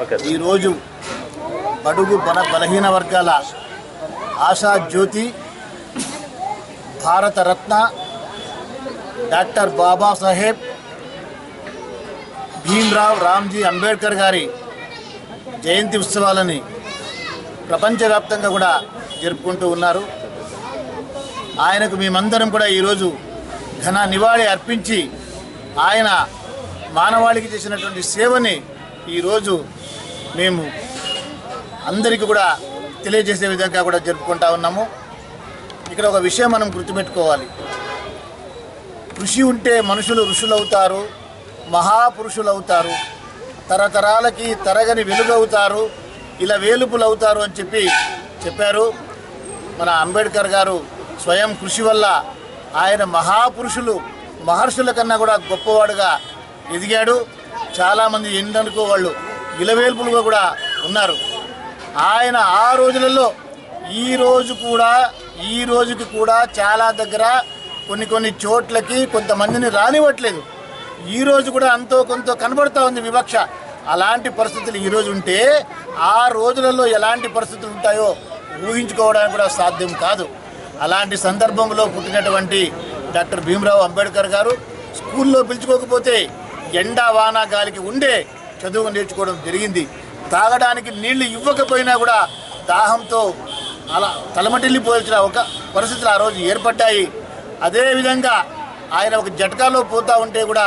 ఈరోజు బడుగు బల బలహీన వర్గాల ఆశా జ్యోతి భారతరత్న డాక్టర్ బాబాసాహెబ్ భీమ్రావ్ రామ్జీ అంబేద్కర్ గారి జయంతి ఉత్సవాలని ప్రపంచవ్యాప్తంగా కూడా జరుపుకుంటూ ఉన్నారు. ఆయనకు మేమందరం కూడా ఈరోజు ఘన నివాళి అర్పించి ఆయన మానవాళికి చేసినటువంటి సేవని ఈరోజు మేము అందరికీ కూడా తెలియజేసే విధంగా కూడా జరుపుకుంటా ఉన్నాము. ఇక్కడ ఒక విషయం మనం గుర్తుపెట్టుకోవాలి. కృషి ఉంటే మనుషులు ఋషులవుతారు మహాపురుషులు అవుతారు తరతరాలకి తరగని వెలుగవుతారు ఇలా వేలుపులు అవుతారు అని చెప్పి చెప్పారు. మన అంబేద్కర్ గారు స్వయం కృషి వల్ల ఆయన మహాపురుషులు మహర్షుల కన్నా కూడా గొప్పవాడుగా ఎదిగాడు. చాలామంది ఎండనుకో వాళ్ళు ఇలవేల్పులుగా కూడా ఉన్నారు. ఆయన ఆ రోజులలో ఈ రోజు కూడా ఈ రోజుకి కూడా చాలా దగ్గర కొన్ని కొన్ని చోట్లకి కొంతమందిని రానివ్వట్లేదు. ఈ రోజు కూడా అంతో కొంత కనబడుతూ ఉంది వివక్ష. అలాంటి పరిస్థితులు ఈరోజు ఉంటే ఆ రోజులలో ఎలాంటి పరిస్థితులు ఉంటాయో ఊహించుకోవడానికి కూడా సాధ్యం కాదు. అలాంటి సందర్భంలో పుట్టినటువంటి డాక్టర్ భీమరావు అంబేద్కర్ గారు స్కూల్లో పిలుచుకోకపోతే ఎండా వాన గాలికి ఉండే చదువు నేర్చుకోవడం జరిగింది. తాగడానికి నీళ్ళు ఇవ్వకపోయినా కూడా దాహంతో అలా తలమటిల్లిపోయాల్సిన ఒక పరిస్థితులు ఆ రోజు ఏర్పడ్డాయి. అదేవిధంగా ఆయన ఒక జటకాలో పోతూ ఉంటే కూడా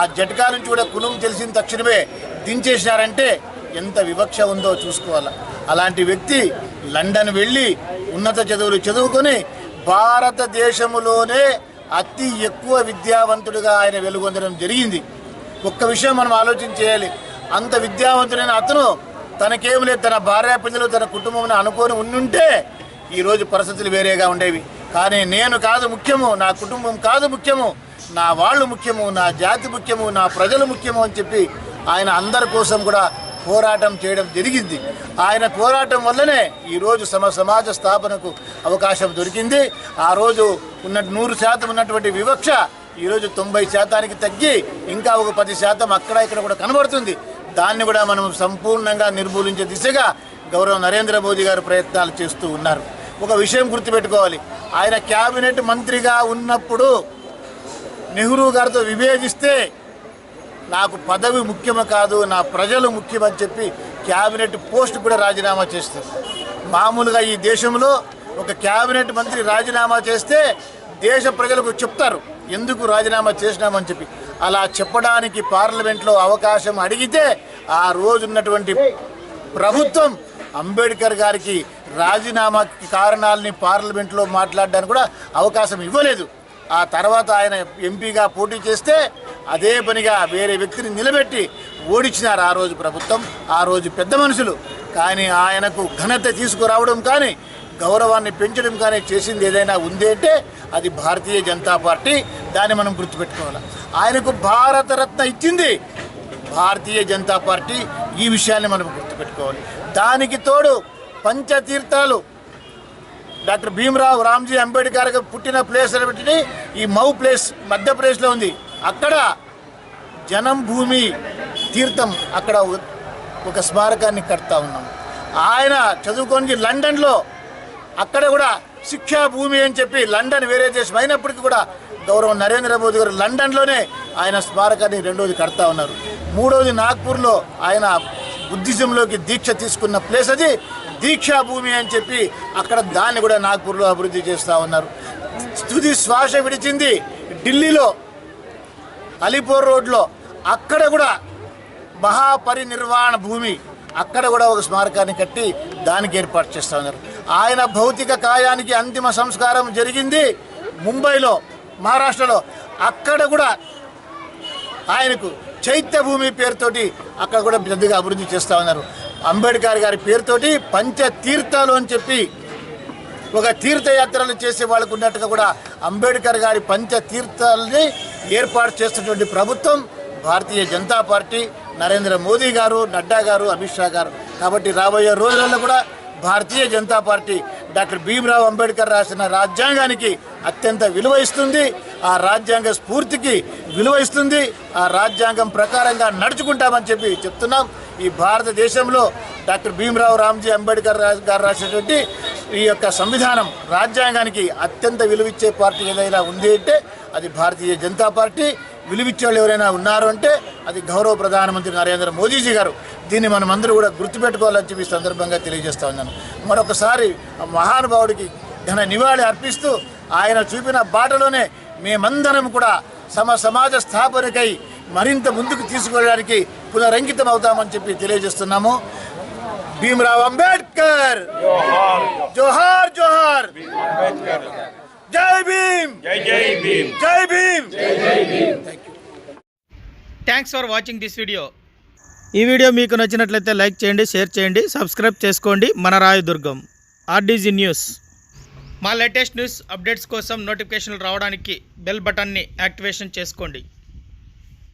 ఆ జటకా నుంచి కూడా కులం తెలిసిన తక్షణమే దించేసినారంటే ఎంత వివక్ష ఉందో చూసుకోవాలి. అలాంటి వ్యక్తి లండన్ వెళ్ళి ఉన్నత చదువులు చదువుకొని భారతదేశంలోనే అతి ఎక్కువ విద్యావంతుడిగా ఆయన వెలుగొందడం జరిగింది. ఒక్క విషయం మనం ఆలోచన చేయాలి. అంత విద్యావంతుడైన అతను తనకేం లేదు తన భార్య పిల్లలు తన కుటుంబం అనుకొని ఉండుంటే ఈరోజు పరిస్థితులు వేరేగా ఉండేవి. కానీ నేను కాదు ముఖ్యము నా కుటుంబం కాదు ముఖ్యము నా వాళ్ళు ముఖ్యము నా జాతి ముఖ్యము నా ప్రజలు ముఖ్యము అని చెప్పి ఆయన అందరి కోసం కూడా పోరాటం చేయడం జరిగింది. ఆయన పోరాటం వల్లనే ఈరోజు సమ సమాజ స్థాపనకు అవకాశం దొరికింది. ఆ రోజు ఉన్న నూరు శాతం ఉన్నటువంటి వివక్ష ఈరోజు తొంభై శాతానికి తగ్గి ఇంకా ఒక పది శాతం అక్కడ ఇక్కడ కూడా కనబడుతుంది. దాన్ని కూడా మనం సంపూర్ణంగా నిర్మూలించే దిశగా గౌరవ నరేంద్ర మోదీ గారు ప్రయత్నాలు చేస్తూ ఉన్నారు. ఒక విషయం గుర్తుపెట్టుకోవాలి. ఆయన క్యాబినెట్ మంత్రిగా ఉన్నప్పుడు నెహ్రూ గారితో విభేదిస్తే నాకు పదవి ముఖ్యము కాదు నా ప్రజలు ముఖ్యమని చెప్పి క్యాబినెట్ పోస్ట్ కూడా రాజీనామా చేస్తారు. మామూలుగా ఈ దేశంలో ఒక క్యాబినెట్ మంత్రి రాజీనామా చేస్తే దేశ ప్రజలకు చెప్తారు. ఎందుకు రాజీనామా చేసినామని చెప్పి. అలా చెప్పడానికి పార్లమెంట్లో అవకాశం అడిగితే ఆ రోజున్నటువంటి ప్రభుత్వం అంబేద్కర్ గారికి రాజీనామా కారణాలని పార్లమెంట్లో మాట్లాడడానికి కూడా అవకాశం ఇవ్వలేదు. ఆ తర్వాత ఆయన ఎంపీగా పోటీ చేస్తే అదే పనిగా వేరే వ్యక్తిని నిలబెట్టి ఓడించినారు ఆ రోజు ప్రభుత్వం. ఆ రోజు పెద్ద మనుషులు. కానీ ఆయనకు ఘనత తీసుకురావడం కానీ గౌరవాన్ని పెంచడం కానీ చేసింది ఏదైనా ఉంది అంటే అది భారతీయ జనతా పార్టీ దాన్ని మనం గుర్తుపెట్టుకోవాలి. ఆయనకు భారతరత్న ఇచ్చింది భారతీయ జనతా పార్టీ ఈ విషయాన్ని మనం గుర్తుపెట్టుకోవాలి. దానికి తోడు పంచతీర్థాలు. డాక్టర్ భీమరావు రామ్జీ అంబేద్కర్ పుట్టిన ప్లేస్ అనేటువంటి ఈ మౌ ప్లేస్ మధ్యప్రదేశ్లో ఉంది. అక్కడ జనం భూమి తీర్థం అక్కడ ఒక- ఒక స్మారకాన్ని కడతా ఉన్నాం. ఆయన చదువుకొని లండన్లో అక్కడ కూడా శిక్షా భూమి అని చెప్పి లండన్ వేరే దేశం అయినప్పటికీ కూడా గౌరవం నరేంద్ర మోదీ గారు లండన్లోనే ఆయన స్మారకాన్ని రెండోది కడతా ఉన్నారు. మూడోది నాగ్పూర్లో ఆయన బుద్ధిజంలోకి దీక్ష తీసుకున్న ప్లేస్ అది. దీక్షా భూమి అని చెప్పి అక్కడ దాన్ని కూడా నాగ్పూర్లో అభివృద్ధి చేస్తూ ఉన్నారు. తుది శ్వాస విడిచింది ఢిల్లీలో అలీపూర్ రోడ్లో. అక్కడ కూడా మహాపరినిర్వాణ భూమి. అక్కడ కూడా ఒక స్మారకాన్ని కట్టి దానికి ఏర్పాటు చేస్తూ ఉన్నారు. ఆయన భౌతిక కాయానికి అంతిమ సంస్కారం జరిగింది ముంబైలో మహారాష్ట్రలో. అక్కడ కూడా ఆయనకు చైత్య భూమి పేరుతోటి అక్కడ కూడా పెద్దగా అభివృద్ధి చేస్తూ ఉన్నారు. అంబేద్కర్ గారి పేరుతోటి పంచ తీర్థాలు అని చెప్పి ఒక తీర్థయాత్రలు చేసే వాళ్ళకు ఉన్నట్టుగా కూడా అంబేద్కర్ గారి పంచ తీర్థాలని ఏర్పాటు చేస్తున్నటువంటి ప్రభుత్వం భారతీయ జనతా పార్టీ నరేంద్ర మోదీ గారు నడ్డా గారు అమిత్ షా గారు. కాబట్టి రాబోయే రోజులలో కూడా భారతీయ జనతా పార్టీ డాక్టర్ భీమరావు అంబేద్కర్ రాసిన రాజ్యాంగానికి అత్యంత విలువ ఇస్తుంది. ఆ రాజ్యాంగ స్ఫూర్తికి విలువ ఇస్తుంది. ఆ రాజ్యాంగం ప్రకారంగా నడుచుకుంటామని చెప్పి చెప్తున్నాం. ఈ భారతదేశంలో డాక్టర్ భీమరావు రామ్జీ అంబేద్కర్ గారు రాసినటువంటి ఈ యొక్క సంవిధానం రాజ్యాంగానికి అత్యంత విలువిచ్చే పార్టీ ఏదైనా ఉంది అంటే అది భారతీయ జనతా పార్టీ. విలువిచ్చే వాళ్ళు ఎవరైనా ఉన్నారు అంటే అది గౌరవ ప్రధానమంత్రి నరేంద్ర మోదీజీ గారు. దీన్ని మనమందరూ కూడా గుర్తుపెట్టుకోవాలని చెప్పి సందర్భంగా తెలియజేస్తా ఉన్నాను. మరొకసారి మహానుభావుడికి ఘన నివాళి అర్పిస్తూ ఆయన చూపిన బాటలోనే మేమందరం కూడా సమ సమాజ స్థాపనకై మరింత ముందుకు తీసుకెళ్ళడానికి పునరంకితం అవుతామని చెప్పి తెలియజేస్తున్నాము. భీమరావ్ అంబేద్కర్! జోహార్ జోహార్! జై భీమ్! జై Bhim! Thanks for watching this video ఈ వీడియో మీకు నచ్చినట్లయితే లైక్ చేయండి షేర్ చేయండి సబ్స్క్రైబ్ చేసుకోండి. మన రాయదుర్గం ఆర్డీజీ న్యూస్. మా లేటెస్ట్ న్యూస్ అప్డేట్స్ కోసం నోటిఫికేషన్లు రావడానికి బెల్ బటన్ని యాక్టివేషన్ చేసుకోండి.